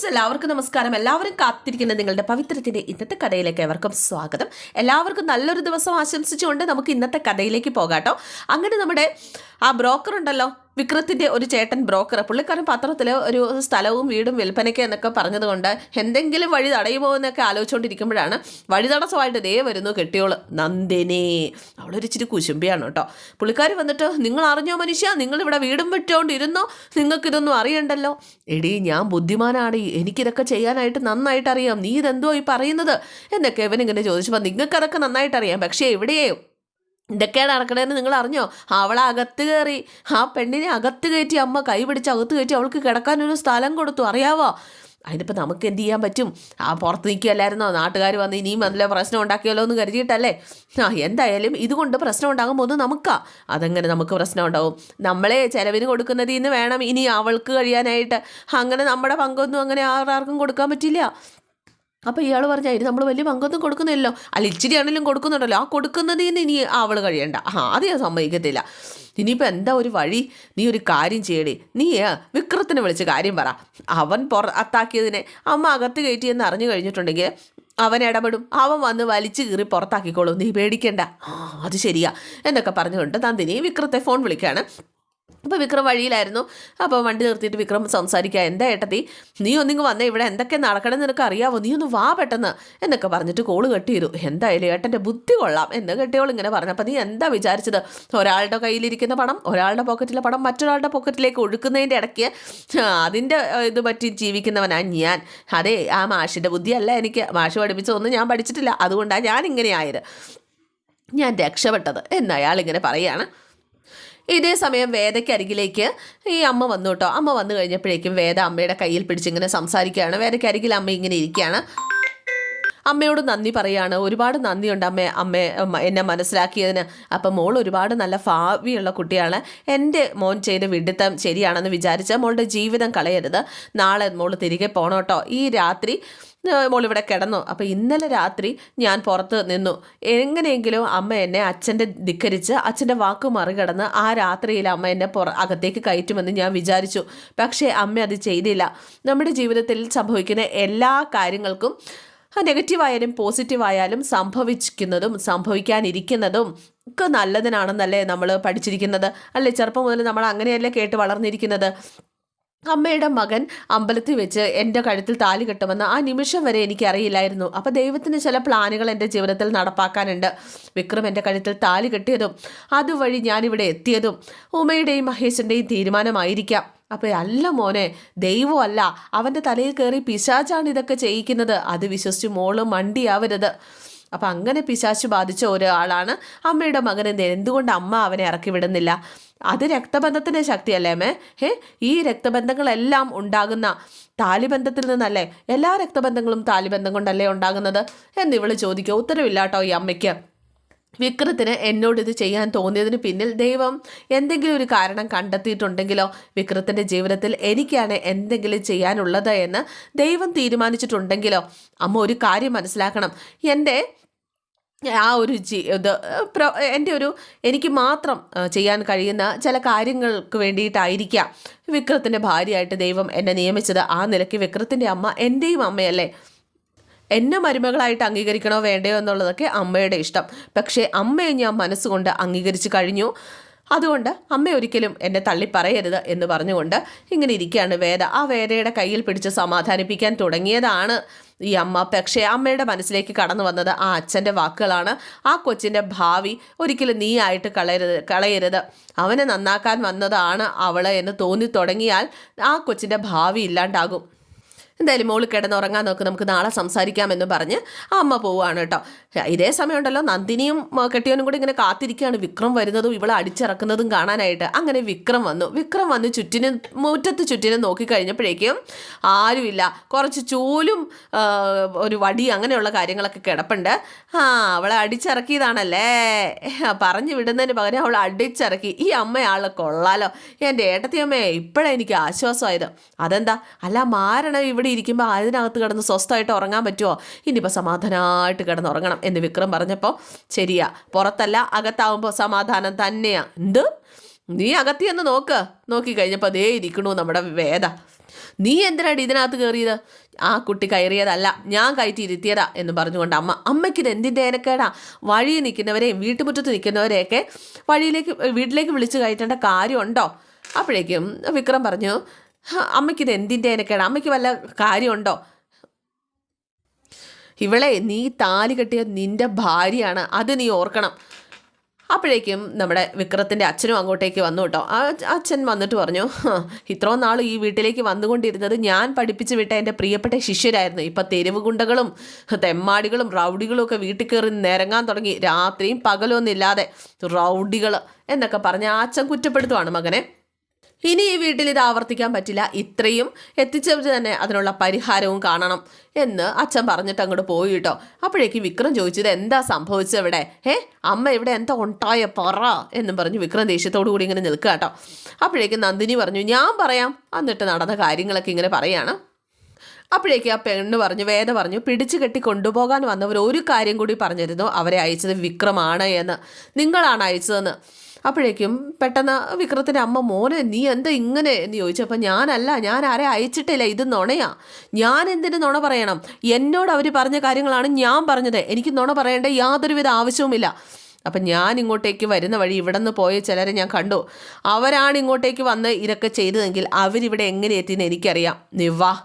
Friends എല്ലാവർക്കും നമസ്കാരം. എല്ലാവരും കാത്തിരിക്കുന്ന നിങ്ങളുടെ പവിത്രത്തിന്റെ ഇന്നത്തെ കഥയിലേക്ക് എവർക്കും സ്വാഗതം. എല്ലാവർക്കും നല്ലൊരു ദിവസം ആശംസിച്ചുകൊണ്ട് നമുക്ക് ഇന്നത്തെ കഥയിലേക്ക് പോകാട്ടോ. അങ്ങനെ നമ്മുടെ ആ ബ്രോക്കർ ഉണ്ടല്ലോ വിക്രത്തിന്റെ ഒരു ചേട്ടൻ ബ്രോക്കർ പുള്ളിക്കാരൻ പത്രത്തിൽ ഒരു സ്ഥലവും വീടും വിൽപ്പനയ്ക്ക് എന്നൊക്കെ പറഞ്ഞതുകൊണ്ട് എന്തെങ്കിലും വഴി തടയുമോ എന്നൊക്കെ ആലോചിച്ചുകൊണ്ടിരിക്കുമ്പോഴാണ് വഴി തടസ്സമായിട്ട് ദേ വരുന്നു കെട്ടിയോൾ നന്ദിനി. അവളൊരു ഇച്ചിരി കുശുമ്പിയാണ് കേട്ടോ. പുള്ളിക്കാരി വന്നിട്ട് നിങ്ങൾ അറിഞ്ഞോ മനുഷ്യ? നിങ്ങളിവിടെ വീടും വിട്ടുകൊണ്ടിരുന്നോ നിങ്ങൾക്കിതൊന്നും അറിയണ്ടല്ലോ? എടീ ഞാൻ ബുദ്ധിമാനാണ്. എനിക്കിതൊക്കെ ചെയ്യാനായിട്ട് നന്നായിട്ട് അറിയാം നീ ഇതെന്തോ ഈ പറയുന്നത്? എന്നൊക്കെ ഇങ്ങനെ ചോദിച്ചപ്പോൾ നിങ്ങൾക്കതൊക്കെ നന്നായിട്ട് അറിയാം പക്ഷേ എവിടെയോ ഇതൊക്കെയാണ് നടക്കണതെന്ന് നിങ്ങൾ അറിഞ്ഞോ? അവളെ അകത്ത് കയറി ആ പെണ്ണിനെ അകത്ത് കയറ്റി അമ്മ കൈ പിടിച്ച് അകത്ത് കയറ്റി അവൾക്ക് കിടക്കാനൊരു സ്ഥലം കൊടുത്തു. അറിയാവോ? അതിനിപ്പോൾ നമുക്ക് എന്ത് ചെയ്യാൻ പറ്റും? ആ പുറത്ത് നിൽക്കുകയല്ലായിരുന്നോ നാട്ടുകാർ വന്ന് ഇനിയും നല്ല പ്രശ്നം ഉണ്ടാക്കിയല്ലോ എന്ന് കരുതിയിട്ടല്ലേ? ആ എന്തായാലും ഇതുകൊണ്ട് പ്രശ്നം ഉണ്ടാകുമ്പോൾ ഒന്ന് നമുക്കാ. അതെങ്ങനെ നമുക്ക് പ്രശ്നം ഉണ്ടാവും. നമ്മളെ ചിലവിന് കൊടുക്കുന്നതിൽ നിന്ന് വേണം ഇനി അവൾക്ക് കഴിയാനായിട്ട്. അങ്ങനെ നമ്മുടെ പങ്കൊന്നും അങ്ങനെ ആർക്കും കൊടുക്കാൻ പറ്റില്ല. അപ്പോൾ ഇയാൾ പറഞ്ഞ അതിന് നമ്മൾ വലിയ പങ്കൊന്നും കൊടുക്കുന്നില്ലല്ലോ. അല്ല ഇച്ചിരി ആണെങ്കിലും കൊടുക്കുന്നുണ്ടല്ലോ. ആ കൊടുക്കുന്നതിൽ നിന്ന് ഇനി അവൾ കഴിയണ്ട. ആ അത് ഞാൻ സമ്മതിക്കത്തില്ല. ഇനിയിപ്പോൾ എന്താ ഒരു വഴി? നീ ഒരു കാര്യം ചെയ്യടി. നീ വിക്രത്തിനെ വിളിച്ച് കാര്യം പറ. അവൻ പുറ അത്താക്കിയതിനെ അമ്മ അകത്ത് കയറ്റിയെന്ന് അറിഞ്ഞു കഴിഞ്ഞിട്ടുണ്ടെങ്കിൽ അവൻ ഇടപെടും. അവൻ വന്ന് വലിച്ചു കീറി പുറത്താക്കിക്കോളും. നീ പേടിക്കണ്ട. അത് ശരിയാ. എന്നൊക്കെ പറഞ്ഞുകൊണ്ട് നന്ദിനി വിക്രത്തെ ഫോൺ വിളിക്കുകയാണ്. അപ്പോൾ വിക്രം വഴിയിലായിരുന്നു. അപ്പോൾ വണ്ടി നിർത്തിയിട്ട് വിക്രം സംസാരിക്കുക എന്താ ഏട്ടത്തി? നീ ഒന്നിങ്ങ് വന്നേ ഇവിടെ എന്തൊക്കെ നടക്കണമെന്ന് നിനക്ക് അറിയാവോ? നീ ഒന്ന് വാ പെട്ടെന്ന്. എന്നൊക്കെ പറഞ്ഞിട്ട് കോൾ കട്ട് ചെയ്തു എന്തായാലും ഏട്ടന്റെ ബുദ്ധി കൊള്ളാം. എന്ന് കെട്ടിയോൾ ഇങ്ങനെ പറഞ്ഞു. അപ്പോൾ നീ എന്താ വിചാരിച്ചത്? ഒരാളുടെ കയ്യിലിരിക്കുന്ന പണം ഒരാളുടെ പോക്കറ്റിലെ പണം മറ്റൊരാളുടെ പോക്കറ്റിലേക്ക് ഒഴുക്കുന്നതിന്റെ ഇടയ്ക്ക് അതിന്റെ ഇത് പറ്റി ജീവിക്കുന്നവനാ ഞാൻ. അതെ ആ മാഷിന്റെ ബുദ്ധിയല്ല എനിക്ക്. മാഷ് പഠിപ്പിച്ചതൊന്നും ഞാൻ പഠിച്ചിട്ടില്ല. അതുകൊണ്ടാണ് ഞാൻ ഇങ്ങനെ ആയത്. ഞാൻ രക്ഷപ്പെട്ടത്. എന്ന് അയാൾ ഇങ്ങനെ പറയുകയാണ്. ഇതേ സമയം വേദയ്ക്കരികിലേക്ക് ഈ അമ്മ വന്നു കേട്ടോ. അമ്മ വന്നു കഴിഞ്ഞപ്പോഴേക്കും വേദ അമ്മയുടെ കയ്യിൽ പിടിച്ചിങ്ങനെ സംസാരിക്കുകയാണ്. വേദയ്ക്കരികിൽ അമ്മ ഇങ്ങനെ ഇരിക്കുകയാണ്. അമ്മയോട് നന്ദി പറയാണ്. ഒരുപാട് നന്ദിയുണ്ട് അമ്മ അമ്മ എന്നെ മനസ്സിലാക്കിയതിന്. അപ്പം മോൾ ഒരുപാട് നല്ല ഭാവിയുള്ള കുട്ടിയാണ്. എന്റെ മോൻ ചെയ്ത വിഡിത്തം ശരിയാണെന്ന് വിചാരിച്ച മോളുടെ ജീവിതം കളയരുത്. നാളെ മോൾ തിരികെ പോണോട്ടോ. ഈ രാത്രി മോളിവിടെ കിടന്നു. അപ്പോൾ ഇന്നലെ രാത്രി ഞാൻ പുറത്ത് നിന്നു. എങ്ങനെയെങ്കിലും അമ്മ എന്നെ അച്ഛന്റെ ധിക്കരിച്ച് അച്ഛന്റെ വാക്ക് മറികടന്ന് ആ രാത്രിയിൽ അമ്മ എന്നെ പുറ അകത്തേക്ക് കയറ്റുമെന്ന് ഞാൻ വിചാരിച്ചു. പക്ഷേ അമ്മ അത് ചെയ്തില്ല. നമ്മുടെ ജീവിതത്തിൽ സംഭവിക്കുന്ന എല്ലാ കാര്യങ്ങൾക്കും നെഗറ്റീവായാലും പോസിറ്റീവായാലും സംഭവിക്കുന്നതും സംഭവിക്കാനിരിക്കുന്നതും ഒക്കെ നല്ലതിനാണെന്നല്ലേ നമ്മൾ പഠിച്ചിരിക്കുന്നത്. അല്ലേ? ചെറുപ്പം മുതൽ നമ്മൾ അങ്ങനെയല്ലേ കേട്ട് വളർന്നിരിക്കുന്നത്. അമ്മയുടെ മകൻ അമ്പലത്തിൽ വെച്ച് എന്റെ കഴുത്തിൽ താലി കെട്ടുമെന്ന് ആ നിമിഷം വരെ എനിക്കറിയില്ലായിരുന്നു. അപ്പോൾ ദൈവത്തിന് ചില പ്ലാനുകൾ എന്റെ ജീവിതത്തിൽ നടപ്പാക്കാനുണ്ട്. വിക്രം എന്റെ കഴുത്തിൽ താലി കെട്ടിയതും അതുവഴി ഞാനിവിടെ എത്തിയതും ഉമയുടെയും മഹേഷിന്റെയും തീരുമാനമായിരിക്കാം. അപ്പോൾ അല്ല മോനെ ദൈവമല്ല. അവന്റെ തലയിൽ കയറി പിശാച്ചാണ് ഇതൊക്കെ ചെയ്യിക്കുന്നത്. അത് വിശ്വസിച്ച് മോൾ മണ്ടിയാവരുത്. അപ്പം അങ്ങനെ പിശാച്ച് ബാധിച്ച ഒരാളാണ് അമ്മയുടെ മകൻ എന്ത് എന്തുകൊണ്ട് അമ്മ അവനെ ഇറക്കി വിടുന്നില്ല? അത് രക്തബന്ധത്തിന്റെ ശക്തിയല്ലേ അമ്മേ? ഹേ ഈ രക്തബന്ധങ്ങളെല്ലാം ഉണ്ടാകുന്ന താലിബന്ധത്തിൽ നിന്നല്ലേ? എല്ലാ രക്തബന്ധങ്ങളും താലിബന്ധം കൊണ്ടല്ലേ ഉണ്ടാകുന്നത്? എന്നിവൾ ചോദിക്കുക. ഉത്തരവില്ലാട്ടോ ഈ അമ്മയ്ക്ക്. വിക്രത്തിന് എന്നോട് ഇത് ചെയ്യാൻ തോന്നിയതിന് പിന്നിൽ ദൈവം എന്തെങ്കിലും ഒരു കാരണം കണ്ടെത്തിയിട്ടുണ്ടെങ്കിലോ വിക്രത്തിന്റെ ജീവിതത്തിൽ എനിക്കാണ് എന്തെങ്കിലും ചെയ്യാനുള്ളത് എന്ന് ദൈവം തീരുമാനിച്ചിട്ടുണ്ടെങ്കിലോ അമ്മ ഒരു കാര്യം മനസ്സിലാക്കണം. എന്റെ ആ ഒരു ജി ഇത് എന്റെ ഒരു എനിക്ക് മാത്രം ചെയ്യാൻ കഴിയുന്ന ചില കാര്യങ്ങൾക്ക് വേണ്ടിയിട്ടായിരിക്കാം വിക്രത്തിന്റെ ഭാര്യയായിട്ട് ദൈവം എന്നെ നിയമിച്ചത്. ആ നിലയ്ക്ക് വിക്രത്തിന്റെ അമ്മ എന്റെയും അമ്മയല്ലേ? എന്നെ മരുമകളായിട്ട് അംഗീകരിക്കണോ വേണ്ടയോ എന്നുള്ളതൊക്കെ അമ്മയുടെ ഇഷ്ടം. പക്ഷേ അമ്മയെ ഞാൻ മനസ്സുകൊണ്ട് അംഗീകരിച്ച് കഴിഞ്ഞു. അതുകൊണ്ട് അമ്മ ഒരിക്കലും എന്നെ തള്ളി പറയരുത് എന്ന് പറഞ്ഞുകൊണ്ട് ഇങ്ങനെ ഇരിക്കുകയാണ് വേദ. ആ വേദയുടെ കയ്യിൽ പിടിച്ച് സമാധാനിപ്പിക്കാൻ തുടങ്ങിയതാണ് ഈ അമ്മ. പക്ഷേ അമ്മയുടെ മനസ്സിലേക്ക് കടന്നു വന്നത് ആ അച്ഛന്റെ വാക്കുകളാണ്. ആ കൊച്ചിന്റെ ഭാവി ഒരിക്കലും നീ ആയിട്ട് കളയരുത് കളയരുത്. അവനെ നന്നാക്കാൻ വന്നതാണ് അവൾ എന്ന് തോന്നി തുടങ്ങിയാൽ ആ കൊച്ചിന്റെ ഭാവി ഇല്ലാണ്ടാകും. എന്തായാലും മോൾ കിടന്നുറങ്ങാൻ നോക്ക് നമുക്ക് നാളെ സംസാരിക്കാമെന്ന് പറഞ്ഞ് അമ്മ പോവുകയാണ് കേട്ടോ. ഇതേ സമയമുണ്ടല്ലോ നന്ദിനിയും കെട്ടിയവനും കൂടി ഇങ്ങനെ കാത്തിരിക്കുകയാണ്. വിക്രം വരുന്നതും ഇവളെ അടിച്ചിറക്കുന്നതും കാണാനായിട്ട് അങ്ങനെ വിക്രം വന്നു. വിക്രം വന്ന് ചുറ്റിനും മുറ്റത്ത് ചുറ്റിനും നോക്കിക്കഴിഞ്ഞപ്പോഴേക്കും ആരുമില്ല. കുറച്ച് ചൂലും ഒരു വടി അങ്ങനെയുള്ള കാര്യങ്ങളൊക്കെ കിടപ്പുണ്ട്. ആ അവളെ അടിച്ചിറക്കിയതാണല്ലേ? പറഞ്ഞു വിടുന്നതിന് പകരം അവൾ അടിച്ചിറക്കി. ഈ അമ്മയാളെ കൊള്ളാലോ. എന്റെ ഏട്ടത്തിയമ്മയെ ഇപ്പോഴാണ് എനിക്ക് ആശ്വാസമായത്. അതെന്താ? അല്ല മാരണം ഇവിടെ ഇരിക്കുമ്പോൾ അതിനകത്ത് കിടന്ന് സ്വസ്ഥമായിട്ട് ഉറങ്ങാൻ പറ്റുമോ ഇനിയിപ്പോൾ സമാധാനമായിട്ട് കിടന്ന് ഉറങ്ങണം എന്ന് വിക്രം പറഞ്ഞപ്പോൾ ശരിയാ പുറത്തല്ല അകത്താവുമ്പോൾ സമാധാനം തന്നെയാണ് എന്ത്? നീ അകത്തി എന്ന് നോക്ക്. നോക്കി കഴിഞ്ഞപ്പോൾ അതേ ഇരിക്കണു നമ്മുടെ വേദ. നീ എന്തിനാണ് ഇതിനകത്ത് കയറിയത് ആ കുട്ടി കയറിയതല്ല ഞാൻ കയറ്റി ഇരുത്തിയതാ എന്ന് പറഞ്ഞുകൊണ്ട് അമ്മ. അമ്മയ്ക്ക് ഇത് എന്തിന്റെ ഏനക്കേടാ? വഴി നിൽക്കുന്നവരെയും വീട്ടുമുറ്റത്ത് നിൽക്കുന്നവരെയൊക്കെ വഴിയിലേക്ക് വീട്ടിലേക്ക് വിളിച്ച് കയറ്റേണ്ട കാര്യമുണ്ടോ? അപ്പോഴേക്കും വിക്രം പറഞ്ഞു "ഹ, അമ്മയ്ക്കിത് എന്തിന്റെ ഏനക്കേടാ അമ്മയ്ക്ക് വല്ല കാര്യമുണ്ടോ? ഇവളെ നീ താലി കെട്ടിയ നിന്റെ ഭാര്യയാണ്. അത് നീ ഓർക്കണം. അപ്പോഴേക്കും നമ്മുടെ വിക്രത്തിന്റെ അച്ഛനും അങ്ങോട്ടേക്ക് വന്നു കേട്ടോ. ആ അച്ഛൻ വന്നിട്ട് പറഞ്ഞു "ഹ, ഇത്രയും നാൾ ഈ വീട്ടിലേക്ക് വന്നുകൊണ്ടിരുന്നത് ഞാൻ പഠിപ്പിച്ച് വിട്ട എന്റെ പ്രിയപ്പെട്ട ശിഷ്യരായിരുന്നു. ഇപ്പം തെരുവ് ഗുണ്ടകളും തെമ്മാടികളും റൗഡികളും ഒക്കെ വീട്ടിൽ കയറി നിരങ്ങാൻ തുടങ്ങി. രാത്രിയും പകലും ഒന്നും ഇല്ലാതെ. റൗഡികൾ എന്നൊക്കെ പറഞ്ഞ് ആ അച്ഛൻ കുറ്റപ്പെടുത്തുവാണ് മകനെ. ഇനി ഈ വീട്ടിൽ ഇത് ആവർത്തിക്കാൻ പറ്റില്ല. ഇത്രയും എത്തിച്ചവർ തന്നെ അതിനുള്ള പരിഹാരവും കാണണം എന്ന് അച്ഛൻ പറഞ്ഞിട്ട് അങ്ങോട്ട് പോയി കേട്ടോ. അപ്പോഴേക്കും വിക്രം ചോദിച്ചത് എന്താ സംഭവിച്ചത് ഇവിടെ? ഏ അമ്മ ഇവിടെ എന്താ ഉണ്ടായ പറ? എന്നും പറഞ്ഞ് വിക്രം ദേഷ്യത്തോടു കൂടി ഇങ്ങനെ നിൽക്കുക കേട്ടോ. അപ്പോഴേക്കും നന്ദിനി പറഞ്ഞു ഞാൻ പറയാം. എന്നിട്ട് നടന്ന കാര്യങ്ങളൊക്കെ ഇങ്ങനെ പറയാണ്. അപ്പോഴേക്ക് ആ പെണ്ണ് പറഞ്ഞു വേദ പറഞ്ഞു പിടിച്ചു കെട്ടി കൊണ്ടുപോകാൻ വന്നവർ ഒരു കാര്യം കൂടി പറഞ്ഞിരുന്നു. അവരെ അയച്ചത് വിക്രമാണ് എന്ന്. നിങ്ങളാണ് അയച്ചതെന്ന്. അപ്പോഴേക്കും പെട്ടെന്ന് വിക്രത്തിന്റെ അമ്മ മോനെ നീ എന്താ ഇങ്ങനെ? എന്ന് ചോദിച്ചപ്പോൾ ഞാനല്ല ഞാൻ ആരെ അയച്ചിട്ടില്ല ഇത് നുണയാ. ഞാൻ എന്തിന് നുണ പറയണം? എന്നോട് അവർ പറഞ്ഞ കാര്യങ്ങളാണ് ഞാൻ പറഞ്ഞത്. എനിക്ക് നുണ പറയേണ്ട യാതൊരുവിധ ആവശ്യവുമില്ല. അപ്പം ഞാൻ ഇങ്ങോട്ടേക്ക് വരുന്ന വഴി ഇവിടെ നിന്ന് പോയ ചിലരെ ഞാൻ കണ്ടു. അവരാണ് ഇങ്ങോട്ടേക്ക് വന്ന് ഇതൊക്കെ ചെയ്തതെങ്കിൽ അവരിവിടെ എങ്ങനെ എത്തിയെന്ന് എനിക്കറിയാം. നിവാ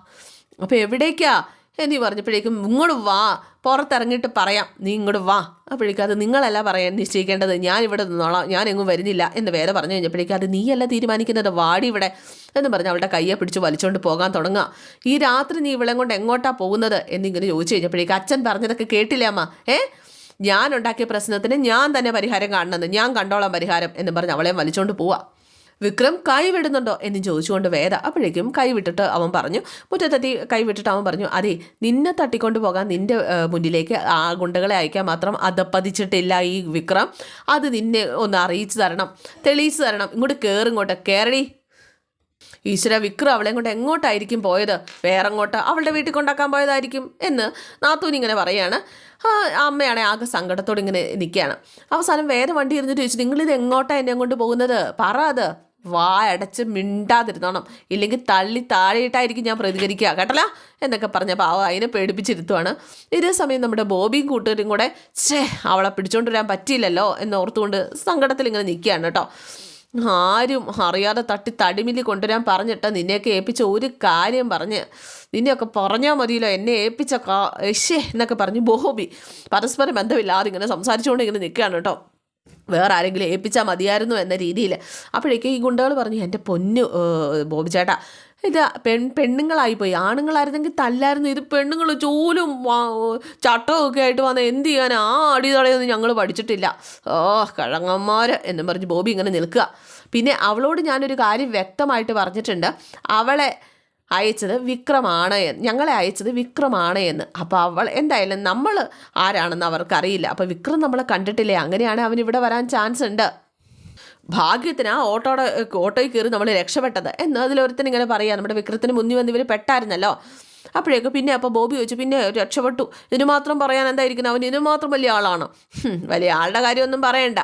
അപ്പോൾ എവിടേക്കാ? എന്നീ പറഞ്ഞപ്പോഴേക്കും ഇങ്ങോട്ട് വാ പുറത്തിറങ്ങിയിട്ട് പറയാം. നീ ഇങ്ങോട്ട് വാ. അപ്പോഴേക്കും അത് നിങ്ങളല്ല പറയാൻ നിശ്ചയിക്കേണ്ടത്. ഞാൻ ഇവിടെ നിന്നോളാം. ഞാൻ എങ്ങും വരുന്നില്ല എന്ന് വേറെ പറഞ്ഞു കഴിഞ്ഞപ്പോഴേക്കും അത് നീയല്ല തീരുമാനിക്കുന്നത്. വാടി ഇവിടെ എന്ന് പറഞ്ഞ് അവളുടെ കയ്യെ പിടിച്ച് വലിച്ചുകൊണ്ട് പോകാൻ തുടങ്ങുക. ഈ രാത്രി നീ ഇവളെ കൊണ്ട് എങ്ങോട്ടാ പോകുന്നത് എന്നിങ്ങനെ ചോദിച്ചു കഴിഞ്ഞപ്പോഴേക്കും അച്ഛൻ പറഞ്ഞതൊക്കെ കേട്ടില്ലേ അമ്മ? ഏ? ഞാൻ ഉണ്ടാക്കിയ പ്രശ്നത്തിന് ഞാൻ തന്നെ പരിഹാരം കാണണമെന്ന്. ഞാൻ കണ്ടോളാം പരിഹാരം എന്ന് പറഞ്ഞ് അവളെ വലിച്ചുകൊണ്ട് പോവാ. വിക്രം കൈവിടുന്നുണ്ടോ എന്ന് ചോദിച്ചുകൊണ്ട് വേദ അപ്പോഴേക്കും കൈവിട്ടിട്ട് അവൻ പറഞ്ഞു മുറ്റത്തെത്തി കൈവിട്ടിട്ട് അവൻ പറഞ്ഞു അതെ നിന്നെ തട്ടിക്കൊണ്ട് പോകാൻ നിന്റെ മുന്നിലേക്ക് ആ ഗുണ്ടകളെ അയക്കാൻ മാത്രം അതപ്പതിച്ചിട്ടില്ല ഈ വിക്രം. അത് നിന്നെ ഒന്ന് അറിയിച്ചു തരണം തെളിയിച്ചു തരണം. ഇങ്ങോട്ട് കയറി ഇങ്ങോട്ട് കയറി ഈശ്വര വിക്രം അവളെ കൊണ്ട് എങ്ങോട്ടായിരിക്കും പോയത്? വേറെ അങ്ങോട്ട് അവളുടെ വീട്ടിൽ കൊണ്ടാക്കാൻ പോയതായിരിക്കും എന്ന് നാത്തൂൻ ഇങ്ങനെ പറയാണ്. അമ്മയാണെ ആകെ സങ്കടത്തോടെ ഇങ്ങനെ നിൽക്കുകയാണ്. അവസാനം വേറെ വണ്ടി ഇരുന്നിട്ട് ചോദിച്ചു നിങ്ങളിത് എങ്ങോട്ടാണ് എന്നെ കൊണ്ട് പോകുന്നത്? പറ അത്. വാ അടച്ച് മിണ്ടാതിരുന്നോണം. ഇല്ലെങ്കിൽ തള്ളി താഴെയിട്ടായിരിക്കും ഞാൻ പ്രതികരിക്കുക. കേട്ടല്ല? എന്നൊക്കെ പറഞ്ഞപ്പോൾ അവ അതിനെ പേടിപ്പിച്ചിരുത്തുവാണ്. ഇതേ സമയം നമ്മുടെ ബോബിയും കൂട്ടുകാരും കൂടെ ഛേ അവളെ പിടിച്ചോണ്ട് വരാൻ പറ്റിയില്ലല്ലോ എന്ന് ഓർത്തുകൊണ്ട് സങ്കടത്തിൽ ഇങ്ങനെ നിൽക്കുകയാണ് കേട്ടോ. ആരും അറിയാതെ തട്ടി തടിമില്ലി കൊണ്ടുവരാൻ പറഞ്ഞിട്ട് നിന്നെയൊക്കെ ഏൽപ്പിച്ച ഒരു കാര്യം പറഞ്ഞ് നിന്നെയൊക്കെ പറഞ്ഞാൽ മതിയല്ലോ എന്നെ ഏൽപ്പിച്ച കാ എന്നൊക്കെ പറഞ്ഞ് ബോബി പരസ്പരം ബന്ധമില്ലാതെ ഇങ്ങനെ സംസാരിച്ചുകൊണ്ട് ഇങ്ങനെ നിൽക്കുകയാണ് കേട്ടോ. വേറെ ആരെങ്കിലും ഏൽപ്പിച്ചാൽ മതിയായിരുന്നു എന്ന രീതിയിൽ. അപ്പോഴേക്കും ഈ ഗുണ്ടകൾ പറഞ്ഞു എന്റെ പൊന്നു ബോബി ചേട്ടാ ഇത് പെൺ പെണ്ണുങ്ങളായിപ്പോയി. ആണുങ്ങളായിരുന്നെങ്കിൽ തല്ലായിരുന്നു. ഇത് പെണ്ണുങ്ങൾ ചൂലും ചട്ടവും ഒക്കെ ആയിട്ട് വന്ന എന്ത് ചെയ്യാൻ ആ അടിതടയൊന്നും ഞങ്ങൾ പഠിച്ചിട്ടില്ല. ഓ കഴങ്ങന്മാർ എന്നും പറഞ്ഞ് ബോബി ഇങ്ങനെ നിൽക്കുക. പിന്നെ അവളോട് ഞാനൊരു കാര്യം വ്യക്തമായിട്ട് പറഞ്ഞിട്ടുണ്ട്. അവളെ അയച്ചത് വിക്രമാണ് എന്ന്. ഞങ്ങളെ അയച്ചത് വിക്രമാണ് എന്ന്. അപ്പോൾ അവൾ എന്തായാലും നമ്മൾ ആരാണെന്ന് അവർക്കറിയില്ല. അപ്പോൾ വിക്രം നമ്മളെ കണ്ടിട്ടില്ലേ? അങ്ങനെയാണ് അവൻ ഇവിടെ വരാൻ ചാൻസ് ഉണ്ട്. ഭാഗ്യത്തിന് ആ ഓട്ടോടെ ഓട്ടോയിൽ കയറി നമ്മൾ രക്ഷപ്പെട്ടത്. എന്ന് അതിലൊരുത്തൻ ഇങ്ങനെ പറയാം നമ്മുടെ വിക്രത്തിന് മുന്നിൽ വന്ന് ഇവർ പെട്ടായിരുന്നല്ലോ? അപ്പോഴേക്ക് പിന്നെ അപ്പോൾ ബോബി ചോദിച്ചു പിന്നെ രക്ഷപ്പെട്ടു. ഇതിന് മാത്രം പറയാൻ എന്തായിരിക്കുന്നു? അവൻ ഇതിന് മാത്രം വലിയ ആളാണ്? വലിയ ആളുടെ കാര്യമൊന്നും പറയണ്ട.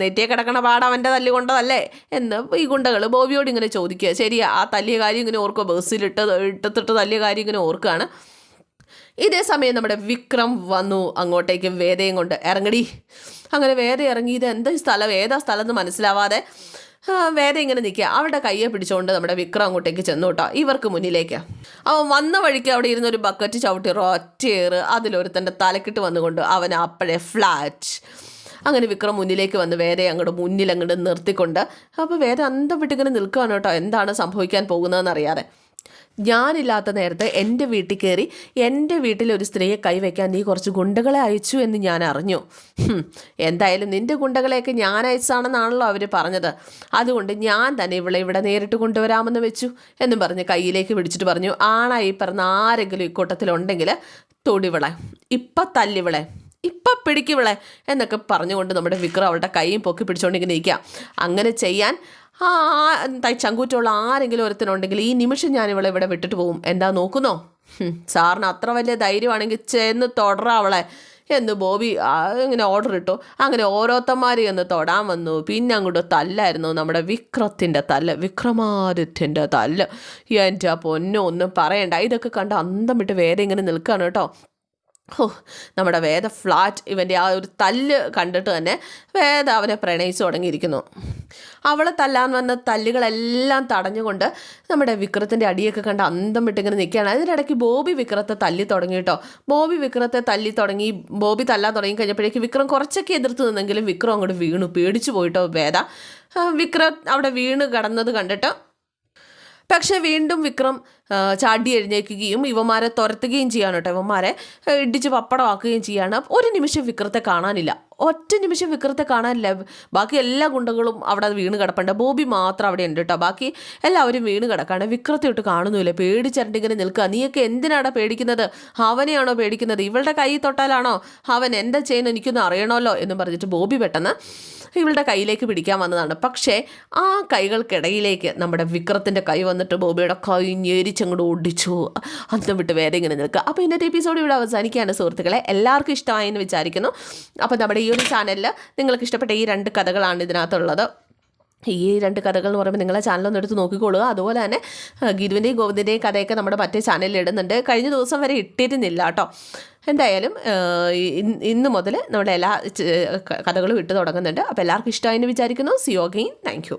നെറ്റിയെ കിടക്കണ പാട അവന്റെ തല്ലി കൊണ്ടതല്ലേ? എന്ന് ഈ ഗുണ്ടകൾ ബോബിയോട് ഇങ്ങനെ ചോദിക്കുക. ശരിയാ ആ തല്ലിയ കാര്യം ഇങ്ങനെ ഓർക്കുക ബസ്സിലിട്ട് ഇട്ടത്തിട്ട് തല്ലിയ കാര്യം ഇങ്ങനെ ഓർക്കുകയാണ് ഇതേ സമയം നമ്മുടെ വിക്രം വന്നു അങ്ങോട്ടേക്ക് വേദയും കൊണ്ട്. ഇറങ്ങടി. അങ്ങനെ വേദ ഇറങ്ങി. ഇത് എന്താ സ്ഥലം? ഏതാ സ്ഥലം എന്ന് മനസ്സിലാവാതെ വേദ ഇങ്ങനെ നിൽക്കുക. അവരുടെ കയ്യെ പിടിച്ചുകൊണ്ട് നമ്മുടെ വിക്രം അങ്ങോട്ടേക്ക് ചെന്നു കേട്ടോ. ഇവർക്ക് മുന്നിലേക്ക്. അവൻ വന്ന വഴിക്ക് അവിടെ ഇരുന്നൊരു ബക്കറ്റ് ചവിട്ടി റൊറ്റയേറ് അതിലൊരുത്തന്റെ തലക്കിട്ട് വന്നുകൊണ്ട് അവൻ അപ്പോഴേ ഫ്ലാറ്റ് അങ്ങനെ വിക്രം മുന്നിലേക്ക് വന്ന് വേദയെ അങ്ങോട്ട് മുന്നിൽ അങ്ങോട്ട് നിർത്തിക്കൊണ്ട് അപ്പോൾ വേദ അന്തം വിട്ടിങ്ങനെ നിൽക്കുകയാണ് കേട്ടോ. എന്താണ് സംഭവിക്കാൻ പോകുന്നതെന്ന് അറിയാതെ. ഞാനില്ലാത്ത നേരത്തെ എന്റെ വീട്ടിൽ കയറി എന്റെ വീട്ടിലെ ഒരു സ്ത്രീയെ കൈവയ്ക്കാൻ നീ കുറച്ച് ഗുണ്ടകളെ അയച്ചു എന്ന് ഞാൻ അറിഞ്ഞു. എന്തായാലും നിന്റെ ഗുണ്ടകളെയൊക്കെ ഞാൻ അയച്ചതാണെന്നാണല്ലോ അവർ പറഞ്ഞത്. അതുകൊണ്ട് ഞാൻ തന്നെ ഇവളെ ഇവിടെ നേരിട്ട് കൊണ്ടുവരാമെന്ന് വെച്ചു എന്നും പറഞ്ഞ് കയ്യിലേക്ക് പിടിച്ചിട്ട് പറഞ്ഞു. ആണായി പറഞ്ഞ ആരെങ്കിലും ഇക്കൂട്ടത്തിലുണ്ടെങ്കിൽ തൊടിവിളെ ഇപ്പം തല്ലിവിളെ ഇപ്പം പിടിക്കുവിളെ എന്നൊക്കെ പറഞ്ഞുകൊണ്ട് നമ്മുടെ വിക്രം അവളുടെ കൈയും പൊക്കി പിടിച്ചുകൊണ്ട് ഇങ്ങനെ ഇരിക്കുക അങ്ങനെ ചെയ്യാൻ ആ തയ്ച്ചങ്കൂറ്റുള്ള ചങ്കൂറ്റുള്ള ആരെങ്കിലും ഒരുത്തനുണ്ടെങ്കിൽ ഈ നിമിഷം ഞാൻ ഇവളെ ഇവിടെ വിട്ടിട്ട് പോകും എന്താ നോക്കുന്നോ? സാറിന് അത്ര വലിയ ധൈര്യമാണെങ്കിൽ ചെന്ന് തുടര അവളെ. എന്ന് ബോബി ഇങ്ങനെ ഓർഡർ ഇട്ടു. അങ്ങനെ ഓരോരുത്തന്മാരെ ഒന്ന് തൊടാൻ വന്നു. പിന്നെ അങ്ങോട്ട് തല്ലായിരുന്നു നമ്മുടെ വിക്രത്തിന്റെ തല്ല്. വിക്രമാദിത്യന്റെ തല്ല്. എന്റെ പൊന്നോ ഒന്നും പറയണ്ട. ഇതൊക്കെ കണ്ട് അന്തം വിട്ട് വേറെ ഇങ്ങനെ നിൽക്കുകയാണ് കേട്ടോ. ഓ നമ്മുടെ വേദ ഫ്ലാറ്റ് ഇവന്റെ ആ ഒരു തല്ല് കണ്ടിട്ട് തന്നെ വേദ അവനെ പ്രണയിച്ചു തുടങ്ങിയിരിക്കുന്നു. അവളെ തല്ലാൻ വന്ന തല്ലുകളെല്ലാം തടഞ്ഞുകൊണ്ട് നമ്മുടെ വിക്രത്തിന്റെ അടിയൊക്കെ കണ്ട് അന്തം വിട്ടിങ്ങനെ നിൽക്കുകയാണ്. അതിനിടയ്ക്ക് ബോബി വിക്രത്തെ തല്ലി തുടങ്ങി കേട്ടോ. ബോബി വിക്രത്തെ തല്ലി തുടങ്ങി ബോബി തല്ലാൻ തുടങ്ങി കഴിഞ്ഞപ്പോഴേക്ക് വിക്രം കുറച്ചൊക്കെ എതിർത്ത് നിന്നെങ്കിലും വിക്രം അങ്ങോട്ട് വീണു പേടിച്ചു പോയിട്ടോ വേദ. വിക്രം അവിടെ വീണ് കിടന്നത് കണ്ടിട്ട് പക്ഷേ വീണ്ടും വിക്രം ചാടി എഴുന്നേൽക്കുകയും ഇവന്മാരെ തുരത്തുകയും ചെയ്യാണ് കേട്ടോ. ഇവന്മാരെ ഇടിച്ച് പപ്പടമാക്കുകയും ചെയ്യാണ്. ഒരു നിമിഷം വിക്രത്തെ കാണാനില്ല. ഒറ്റ നിമിഷം വിക്രത്തെ കാണാനില്ല. ബാക്കി എല്ലാ ഗുണ്ടകളും അവിടെ വീണ് കിടപ്പുണ്ട്. ബോബി മാത്രം അവിടെ ഉണ്ട് കേട്ടോ. ബാക്കി എല്ലാവരും വീണ് കിടക്കാണ്. വിക്രത്തെ ഇട്ട് കാണുന്നില്ല പേടിച്ചിരണ്ടിങ്ങനെ നിൽക്കുക. നീയൊക്കെ എന്തിനാടാ പേടിക്കുന്നത്? അവനെയാണോ പേടിക്കുന്നത്? ഇവളുടെ കൈ തൊട്ടാലാണോ? അവൻ എന്താ ചെയ്യുന്നത് എനിക്കൊന്ന് അറിയണമല്ലോ എന്ന് പറഞ്ഞിട്ട് ബോബി പെട്ടെന്ന് ഇവളുടെ കയ്യിലേക്ക് പിടിക്കാൻ വന്നതാണ്. പക്ഷേ ആ കൈകൾക്കിടയിലേക്ക് നമ്മുടെ വിക്രത്തിന്റെ കൈ വന്നിട്ട് ബോബിയുടെ കൈ ഞെരിച്ചങ്ങോട്ട് ഓടിച്ചു. അന്തം വിട്ട് വേറെ ഇങ്ങനെ നിൽക്കുക. അപ്പോൾ ഇന്നത്തെ എപ്പിസോഡ് ഇവിടെ അവസാനിക്കുകയാണ് സുഹൃത്തുക്കളെ. എല്ലാവർക്കും ഇഷ്ടമായെന്ന് വിചാരിക്കുന്നു. അപ്പോൾ നമ്മുടെ ഈ ഒരു ചാനലിൽ നിങ്ങൾക്ക് ഇഷ്ടപ്പെട്ട ഈ രണ്ട് കഥകളാണ് ഇതിനകത്തുള്ളത്. ഈ രണ്ട് കഥകൾ എന്ന് പറയുമ്പോൾ നിങ്ങളെ ചാനലൊന്ന് എടുത്ത് നോക്കിക്കോളുക. അതുപോലെ തന്നെ ഗീതുവിന്റെയും ഗോവിന്ദിന്റെയും കഥയൊക്കെ നമ്മുടെ മറ്റേ ചാനലിൽ ഇടുന്നുണ്ട്. കഴിഞ്ഞ ദിവസം വരെ ഇട്ടിരുന്നില്ല കേട്ടോ. എന്തായാലും ഇന്ന് മുതൽ നമ്മുടെ എല്ലാ കഥകളും ഇട്ട് തുടങ്ങുന്നുണ്ട്. അപ്പോൾ എല്ലാവർക്കും ഇഷ്ടമായെന്ന് വിചാരിക്കുന്നു. സിയോഗയും താങ്ക് യു